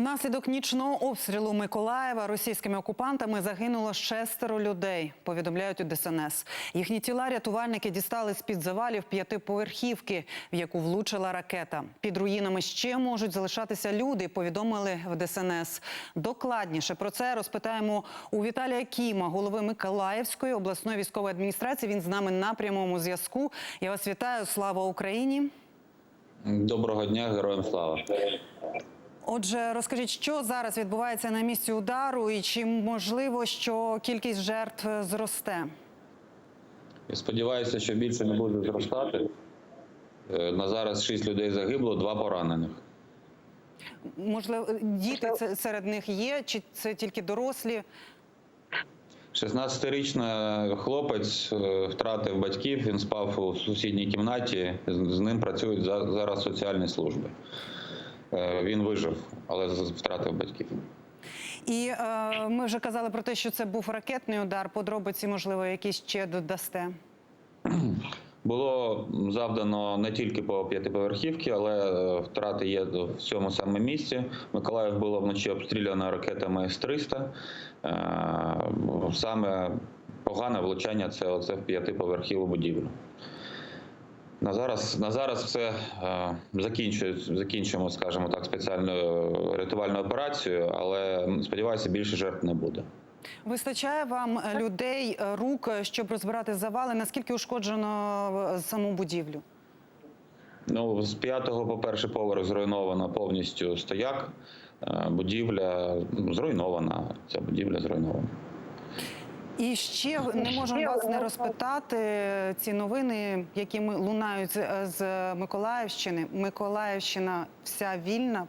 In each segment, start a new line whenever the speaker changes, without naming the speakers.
Внаслідок нічного обстрілу Миколаєва російськими окупантами загинуло шестеро людей. Повідомляють у ДСНС. Їхні тіла рятувальники дістали з під завалів п'ятиповерхівки, в яку влучила ракета. Під руїнами ще можуть залишатися люди. Повідомили в ДСНС. Докладніше про це розпитаємо у Віталія Кіма, голови Миколаївської обласної військової адміністрації. Він з нами на прямому зв'язку. Я вас вітаю. Слава Україні.
Доброго дня, героям слава.
Отже, розкажіть, що зараз відбувається на місці удару, і чи можливо, що кількість жертв зросте?
Я сподіваюся, що більше не буде зростати. Е, На зараз шість людей загибло, два поранених.
Можливо, діти це- серед них є, чи це тільки дорослі?
16-річний хлопець е, втратив батьків, він спав у сусідній кімнаті. З ним працюють зараз соціальні служби. Е, Він вижив, але втратив батьків.
І е, ми вже казали про те, що це був ракетний удар. Подробиці, можливо, якісь ще додасте.
Було завдано не тільки по п'ятиповерхівці, але е, втрати є в цьому саме місці. Миколаїв було вночі обстріляно ракетами С-300. Е, Саме погане влучання це оце в п'ятиповерхіву будівлю. На зараз, на зараз все е, закінчує, закінчуємо, скажімо так, спеціальну рятувальну операцію, але сподіваюся, більше жертв не буде.
Вистачає вам е, людей, е, рук, е, щоб розбирати завали? Наскільки ушкоджено е, саму будівлю?
Ну, з п'ятого по перший поверх зруйновано повністю стояк. Е, Будівля зруйнована. Ця будівля зруйнована.
І ще не можемо вас не розпитати ці новини, які ми лунають з- Миколаївщини. Миколаївщина вся вільна.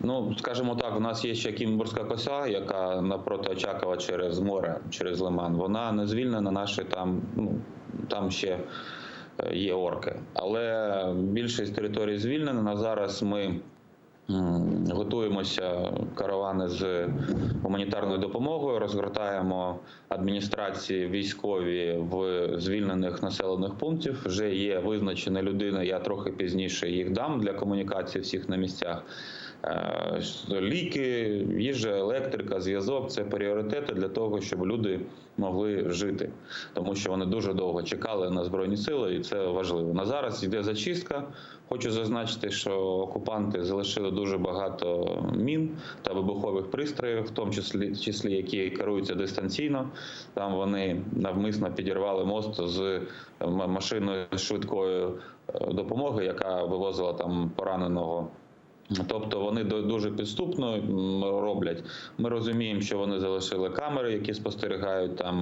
Ну, скажімо так, у нас є ще Кімбурська коса, яка напроти Очакова через море, через Лиман. Вона не звільнена, наші там, ну, там ще е, є орки. Але більшість територій звільнена. На зараз ми готуємося каравани з гуманітарною допомогою, розгортаємо адміністрації військові в звільнених населених пунктів. Вже є визначена людина. Я трохи пізніше їх дам для комунікації всіх на місцях. Е, Ліки, їжа, електрика, зв'язок це пріоритети для того, щоб люди могли жити, тому що вони дуже довго чекали на збройні сили, і це важливо. На зараз йде зачистка. Хочу зазначити, що окупанти залишили дуже багато мін та вибухових пристроїв, в тому числі, числі які керуються дистанційно. Там вони навмисно підірвали мост з машиною швидкої е, допомоги, яка вивозила там пораненого. Тобто вони дуже підступно роблять. Ми розуміємо, що вони залишили камери, які спостерігають там.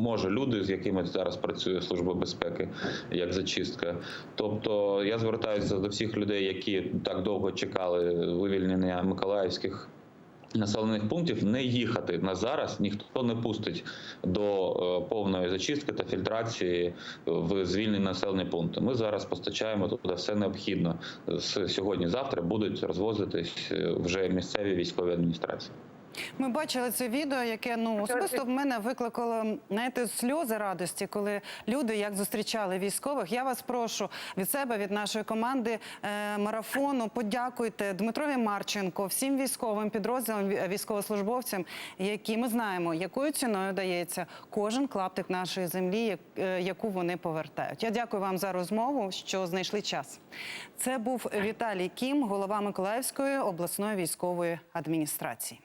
Може, люди, з якими зараз працює служба безпеки, як зачистка. Тобто, я звертаюся до всіх людей, які так довго чекали вивільнення миколаївських. Населених пунктів не їхати на зараз ніхто не пустить до е, повної зачистки та фільтрації в звільнені населені пункти. Ми зараз постачаємо туди все необхідно. З сьогодні-завтра будуть розвозитись е, вже місцеві військові адміністрації.
Ми бачили це відео, яке ну особисто в мене викликало знаєте, сльози радості, коли люди як зустрічали військових. Я вас прошу від себе, від нашої команди е, марафону, подякуйте Дмитрові Марченко, всім військовим підрозділам, військовослужбовцям, які ми знаємо, якою ціною дається кожен клаптик нашої землі, е, яку вони повертають. Я дякую вам за розмову, що знайшли час. Це був Віталій Кім, голова Миколаївської обласної військової адміністрації.